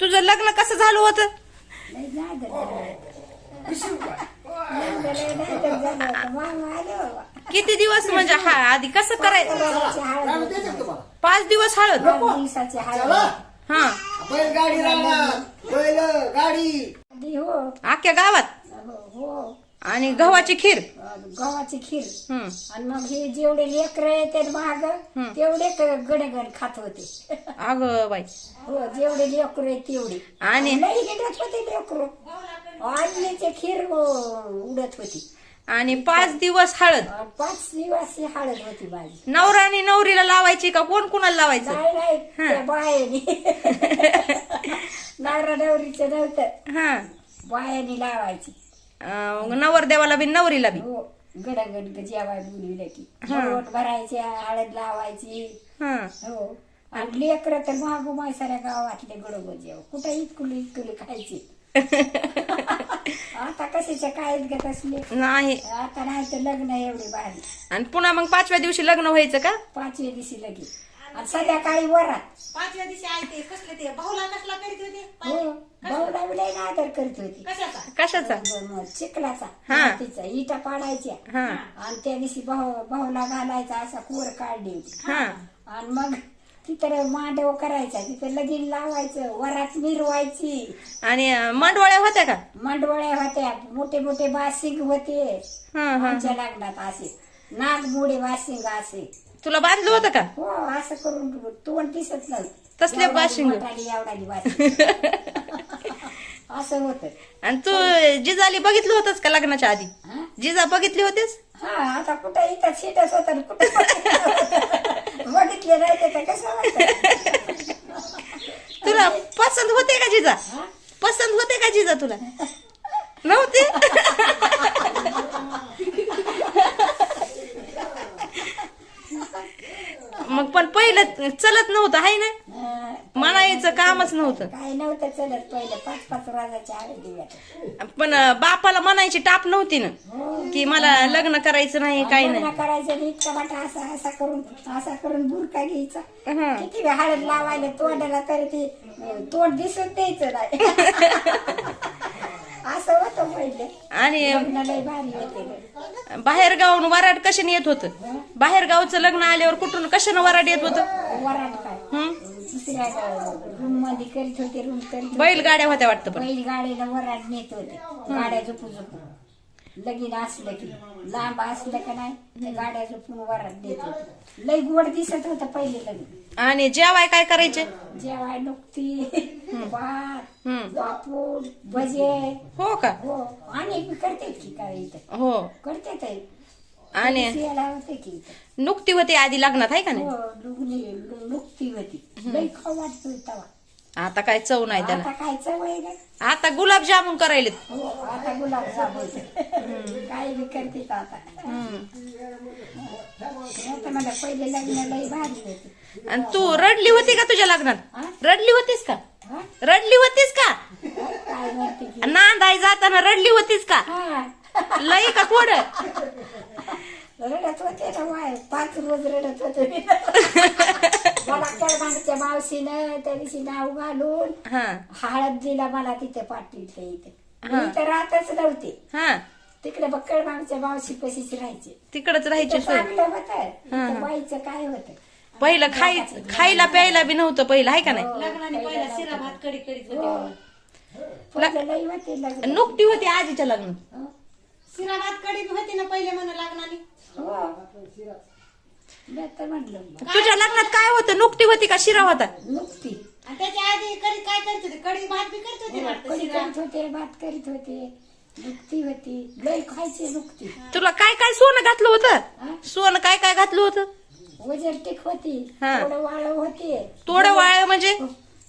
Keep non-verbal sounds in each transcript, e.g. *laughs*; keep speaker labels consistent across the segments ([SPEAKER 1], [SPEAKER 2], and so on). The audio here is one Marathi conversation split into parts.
[SPEAKER 1] तुझं लग्न कसं झालं होतं. किती दिवस म्हणजे हा आधी कसं करायचं. पाच दिवस हळद. हा.
[SPEAKER 2] गाडी राहणार. बैल गाडी.
[SPEAKER 3] आधी हो.
[SPEAKER 1] अख्ख्या गावात?
[SPEAKER 3] हो हो.
[SPEAKER 1] आणि गव्हाची खीर.
[SPEAKER 3] गव्हाची खीर.
[SPEAKER 1] हम्म.
[SPEAKER 3] आणि मग हे जेवढे लेकर येते महाग तेवढे गणगण खात होते.
[SPEAKER 1] अगं बाई.
[SPEAKER 3] हो जेवढे लेकर तेवढे.
[SPEAKER 1] आणि
[SPEAKER 3] नाही गेटत होते लेकर. आणलीचे खीर हो, उडत होती.
[SPEAKER 1] आणि पाच दिवस हळद.
[SPEAKER 3] पाच दिवस ही हळद होती माझी.
[SPEAKER 1] नवरा आणि नवरीला लावायची का? कोण कुणाला लावायचं?
[SPEAKER 3] नाही नाही त्या बायानी. *laughs* नवरा नवरीचं नव्हतं.
[SPEAKER 1] हा.
[SPEAKER 3] बायानी लावायची.
[SPEAKER 1] अं, नवरदेवाला बी नवरीला बी.
[SPEAKER 3] हो गडगड जेवाय बोलविलं की जेवण भरायचे हळद लावायची.
[SPEAKER 1] हा.
[SPEAKER 3] हो. आणि लेकर तर महागू माय साऱ्या गावातले गडोगो जेव कुठं इतकुली इतकुली खायची? आता कशाच्या काय घेत असले?
[SPEAKER 1] नाही.
[SPEAKER 3] आता नाही तर लग्न एवढे भारी.
[SPEAKER 1] आणि पुन्हा मग पाचव्या दिवशी लग्न व्हायचं का?
[SPEAKER 3] पाचव्या दिवशी लगे आणि संध्याकाळी वरात.
[SPEAKER 4] पाचव्या दिवशी आहे ते कसले ते? भाऊला कसला करीत होते?
[SPEAKER 3] हो भाऊला लई आदर करीत होती.
[SPEAKER 4] कशाचा?
[SPEAKER 1] कशाचा?
[SPEAKER 3] मग चिखलाचा.
[SPEAKER 1] हा.
[SPEAKER 3] मातीचा इटा पाडायच्या.
[SPEAKER 1] हा.
[SPEAKER 3] आणि त्या दिवशी भाऊ भाऊला घालायचा असा कोर काढली होती
[SPEAKER 1] हा.
[SPEAKER 3] आणि मग तिथं मांडव करायचा. तिथं लगीन लावायचं वरात मिरवायची.
[SPEAKER 1] आणि अं, मांडवळ्या होत्या का?
[SPEAKER 3] मांडवळ्या होत्या. मोठे मोठे बासिंग होते.
[SPEAKER 1] हा हा.
[SPEAKER 3] आमच्या लग्नात असे. नागमोडे बासिंग असे.
[SPEAKER 1] तुला बांधलं होतं का?
[SPEAKER 3] हो असं करून तोंड दिसत नव्हतं
[SPEAKER 1] तसले
[SPEAKER 3] एवढाली
[SPEAKER 1] बाशिंग?
[SPEAKER 3] मोठाली, एवढाली बाशिंग *laughs* असं होत.
[SPEAKER 1] आणि तू जिजाली बघितलं होतंस का लग्नाच्या आधी? जिजा बघितली होतीस?
[SPEAKER 3] हा आता कुठं इथं सीटच होत कुठं *laughs* बघितले नाही तर कसं वाटतं?
[SPEAKER 1] तुला पसंत होते का जिजा?
[SPEAKER 3] हा?
[SPEAKER 1] पसंत होते का जिजा तुला? *laughs* मग पण पहिलं चलत नव्हतं हाय ना?
[SPEAKER 3] अं,
[SPEAKER 1] म्हणायचं कामच नव्हतं.
[SPEAKER 3] काय नव्हतं चलत पहिलं पाच पाच हळदी वाटत
[SPEAKER 1] पण अं, बापाला म्हणायची टाप नव्हती ना?
[SPEAKER 3] हो
[SPEAKER 1] की मला लग्न करायचं नाही काय
[SPEAKER 3] लग्न
[SPEAKER 1] नाही.
[SPEAKER 3] करायचं आणि इतका मोठा असा असा करून असा करून बुरका घ्यायचा.
[SPEAKER 1] हं.
[SPEAKER 3] किती वेळ हळद लावायला तोंडाला तरी ते अं, तोंड दिसत द्यायचं नाही. *laughs* असं होतं पहिले.
[SPEAKER 1] आणि
[SPEAKER 3] लग्न लय भारी होते.
[SPEAKER 1] बाहेर गावून वराड कशाने येत होतं? बाहेर गावचं लग्न आल्यावर कुठून कशानं वराड येत होतं?
[SPEAKER 3] वरात काय? दुसऱ्या रूममध्ये करीत होते रूम करीत होते.
[SPEAKER 1] बैलगाड्या होत्या वाटतं पण.
[SPEAKER 3] बैल गाडीला वरात नेत होते गाड्या झोपू झोपू लगीन असलं की लांब असलं का नाही त्या गाड्या झोपून वरात देत. होते लय गोड दिसत होतं पहिले लग्न.
[SPEAKER 1] आणि जेवाय काय करायचे?
[SPEAKER 3] जेवाय नुकती भात
[SPEAKER 1] हं.
[SPEAKER 3] पापूड भजे.
[SPEAKER 1] हो का?
[SPEAKER 3] हो. आणि बी करतात की काय इथं?
[SPEAKER 1] हो.
[SPEAKER 3] करतात आहे.
[SPEAKER 1] आणि
[SPEAKER 3] याला होते की इथं?
[SPEAKER 1] नुकती होती आधी लग्नात आहे का नाही?
[SPEAKER 3] हो नुकती होती लय खाऊ वाटतो तेव्हा
[SPEAKER 1] आता काय चव नाही त्याला.
[SPEAKER 3] आता काय चवय ग?
[SPEAKER 1] आता गुलाबजामुन करायलेत.
[SPEAKER 3] हो आता गुलाब जामुन. काय बी करते आता. आता मला पहिले लग्न लय भारी होते.
[SPEAKER 1] आणि तू रडली होती का तुझ्या लग्नात?
[SPEAKER 3] हा?
[SPEAKER 1] रडली होतीस का?
[SPEAKER 3] हा?
[SPEAKER 1] रडली होतीस का?
[SPEAKER 3] काय म्हणते की
[SPEAKER 1] नांदाय जाताना रडली होतीस का?
[SPEAKER 3] हा.
[SPEAKER 1] लई का थोडं
[SPEAKER 3] रडत होते ना वाय पाच रोज रडत होते मी. *laughs* मला कडमागच्या मावशीनं त्या दिवशी नाव घालून
[SPEAKER 1] हा.
[SPEAKER 3] हळद दिला मला तिथे पाठवलं इथे.
[SPEAKER 1] हा.
[SPEAKER 3] मी तर राहतच नव्हते.
[SPEAKER 1] हा.
[SPEAKER 3] तिकडे बक्कड मागच्या मावशी कशीच राहायचे.
[SPEAKER 1] तिकडच राहायची सोय
[SPEAKER 3] चांगलं होत. बाईचं काय होत?
[SPEAKER 1] पहिलं खाय खायला प्यायला बी नव्हतं पहिलं आहे का नाही?
[SPEAKER 4] लग्नाने पहिला शिरा भात कडी करीत होते.
[SPEAKER 3] पहिलं लई होते लग्न.
[SPEAKER 1] नुकती होती आजीच्या लग्न.
[SPEAKER 3] हो.
[SPEAKER 4] शिरा भात कडी होती ना पहिले म्हणून लग्नाने?
[SPEAKER 3] हो. मी
[SPEAKER 1] तुझ्या लग्नात काय होतं? नुकती होती का शिरा होता?
[SPEAKER 3] नुकती.
[SPEAKER 4] आणि त्याच्या आधी करीत काय करत होते? कडी भात बी करत होते वाटतं
[SPEAKER 3] कधी
[SPEAKER 4] शिरा?
[SPEAKER 3] करीत होते भात करीत होते. नुकती होती. लई खायची नुकती.
[SPEAKER 1] तुला काय काय सोनं घातलं
[SPEAKER 3] हा?
[SPEAKER 1] होतं सोनं काय काय घातलं होतं?
[SPEAKER 3] वजन टिक होती.
[SPEAKER 1] हा.
[SPEAKER 3] थोडं वाळ होते.
[SPEAKER 1] तोडं वाळ म्हणजे?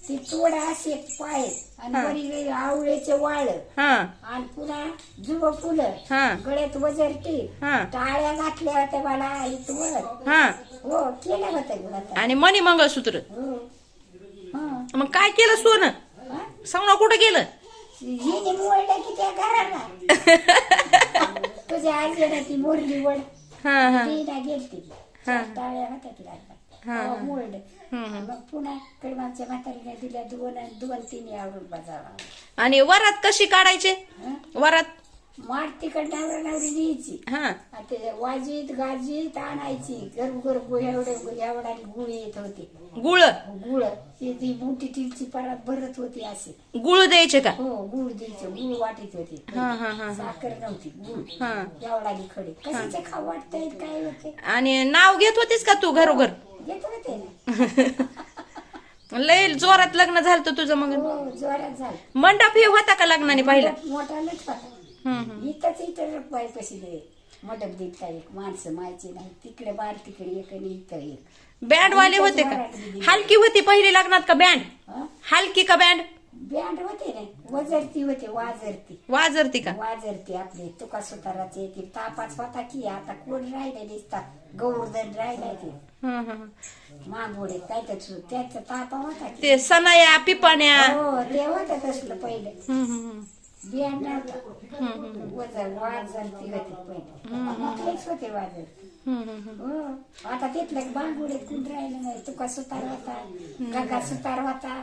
[SPEAKER 3] ती तोड असे पाय आणि
[SPEAKER 1] हा.
[SPEAKER 3] वरी आवळेचे वाळ.
[SPEAKER 1] हा.
[SPEAKER 3] आणि पुन्हा जुब फुलं.
[SPEAKER 1] हा.
[SPEAKER 3] गळ्यात वजर टिक
[SPEAKER 1] हा.
[SPEAKER 3] टाळ्या घातल्या होत्या मला इथवर.
[SPEAKER 1] हा.
[SPEAKER 3] हो केलं होतं
[SPEAKER 1] आणि मणी मंगळसूत्र.
[SPEAKER 3] हो. हा.
[SPEAKER 1] मग काय केलं सोनं?
[SPEAKER 3] हा?
[SPEAKER 1] सांग कुठं गेलं?
[SPEAKER 3] हिने मोडलं की त्या घराला. *laughs* तुझ्या आजीने ती मोरली वड.
[SPEAKER 1] हा हा.
[SPEAKER 3] ती ना गेलती.
[SPEAKER 1] हा.
[SPEAKER 3] टाळ्या होत्या तिला.
[SPEAKER 1] हा, हा.
[SPEAKER 3] मोरड. मग पुन्हा कडमागच्या म्हातारीने दिल्या दोन दोन तीन आवडून बजावा
[SPEAKER 1] आणि वरात कशी काढायचे? वरात
[SPEAKER 3] माठ तिकड नवरा नवरी न्यायची
[SPEAKER 1] हा.
[SPEAKER 3] आणि ते वाजीत गाजीत आणायची. गरम एवढे एवढा गुळ येत होते.
[SPEAKER 1] गुळ?
[SPEAKER 3] गुळ. ती ती मोठी टिलची परत भरत होती असे
[SPEAKER 1] गुळ द्यायचे का?
[SPEAKER 3] हो गुळ द्यायचे. गुळ वाटीत होते.
[SPEAKER 1] हा हा हा
[SPEAKER 3] साखर नव्हती. गुळ.
[SPEAKER 1] हा.
[SPEAKER 3] एवढा खडे. कशाचे खाऊ वाटतंय काय होते
[SPEAKER 1] आणि नाव घेत होतीस का तू घरोघर?
[SPEAKER 3] घेत होते ना. *laughs*
[SPEAKER 1] लय जोरात लग्न झालं तुझं मग.
[SPEAKER 3] हो जोरात झालं.
[SPEAKER 1] मंडप हे होता का लग्नाने पहिला?
[SPEAKER 3] मोठा होता. इथंच इथं बाय पशी दे मडप देता एक माणसं मायची नाही तिकडे बार तिकडे एक आणि इथं एक.
[SPEAKER 1] बँड वाले होते का? हलकी होती पहिली लग्नात का बँड
[SPEAKER 3] हं?
[SPEAKER 1] हलकी का बँड
[SPEAKER 3] बँड होते ना. वजरती होते वाजरती.
[SPEAKER 1] वाजरती का?
[SPEAKER 3] वाजरती आपले तुका सुताराचे ते तापाच होता की आता कोण राहिले दिसता? गौरधन राहिलाय ते.
[SPEAKER 1] हं, हं, हं.
[SPEAKER 3] मागोडे काय त्याच त्याचा तापा होता की.
[SPEAKER 1] ते सनाया पिपाण्या.
[SPEAKER 3] हो ते होतं तसलं पहिले.
[SPEAKER 1] हं, हं, हं.
[SPEAKER 3] बियाण नव्हतं वजन वाजरती होती
[SPEAKER 1] हं.
[SPEAKER 3] हो आता तिथलं बांगुडे कोण राहिलं नाही तुका सुतार होता गंगा सुतार होता